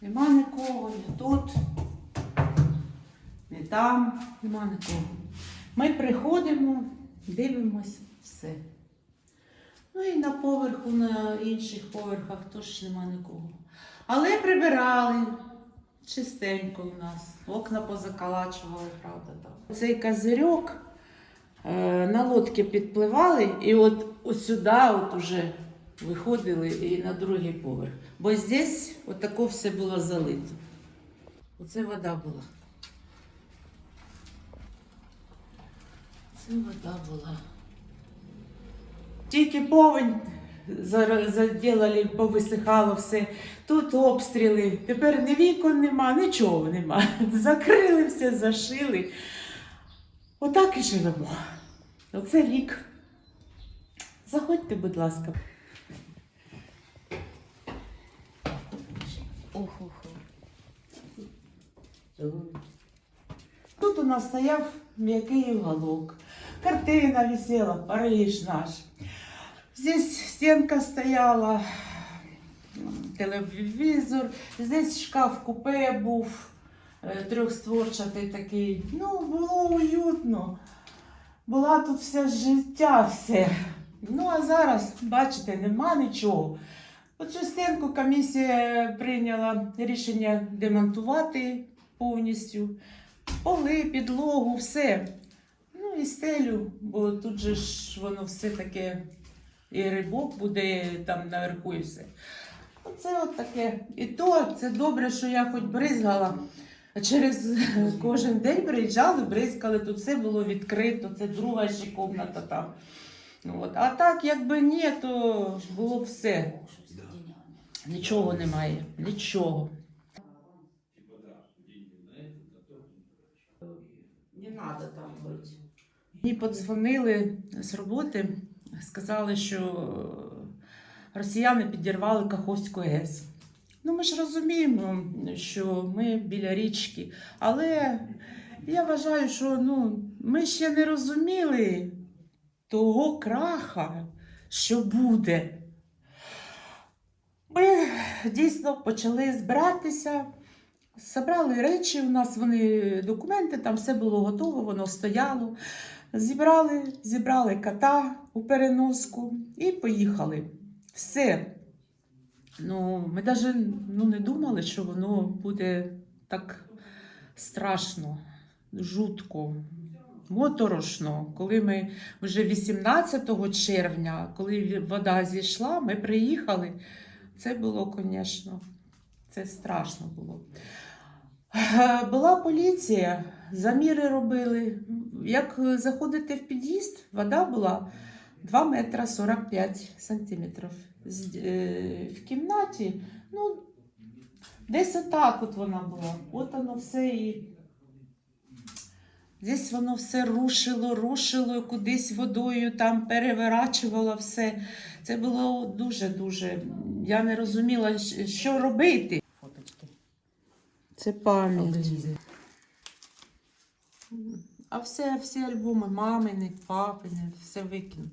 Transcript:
Нема нікого, ні тут, не там, нема нікого. Ми приходимо, дивимось, все. Ну і на поверху, на інших поверхах теж нема нікого. Але прибирали чистенько у нас. Окна позакалачували, правда. Так. Цей козирьок е, на лодки підпливали, і от сюди от уже виходили і на другий поверх. Бо здесь отако все було залито. Оце вода була. Це вода була. Тільки повень заділали, повисихало все. Тут обстріли. Тепер ні вікон нема, нічого нема. Закрили все, зашили. Отак і живемо. Оце рік. Заходьте, будь ласка. Тут у нас стояв м'який уголок. Картина висела, Париж наш. Здесь стенка стояла, телевізор, здесь шкаф-купе був е, трьохстворчатий такий. Ну, було уютно. Була тут все життя, все. Ну, а зараз, бачите, нема нічого. Оцю стінку комісія прийняла рішення демонтувати повністю. Поли, підлогу, все. Ну і стелю, бо тут же ж воно все таке, і рибок буде там наверху і все. Оце от таке. І то це добре, що я хоч бризгала. Через кожен день приїжджали, бризкали, тут все було відкрито, це друга ще кімната там. От. А так, якби ні, то було б все. Нічого немає, нічого. Не треба там бути. Мені подзвонили з роботи, сказали, що росіяни підірвали Каховську ГЕС. Ну, ми ж розуміємо, що ми біля річки, але я вважаю, що ну, ми ще не розуміли того краха, що буде. Ми дійсно почали збиратися, Забрали речі, у нас вони документи, там все було готово, воно стояло. Зібрали, зібрали кота у переноску і поїхали. Все. Ну, ми навіть ну, не думали, що воно буде так страшно, жутко, моторошно. Коли ми вже 18 червня, коли вода зійшла, ми приїхали. Це було, звісно, це страшно було. Е, Була поліція, заміри робили. Як заходити в під'їзд, вода була 2 метра 45 сантиметрів. Е, В кімнаті, ну, десь отак от вона була. От воно все і. Десь воно все рушило, рушило, кудись водою там переворачувало все. Це було дуже-дуже. Я не розуміла, що робити. Фоточки. Це пам'ять. А все, всі альбоми мамини, папини, все викину.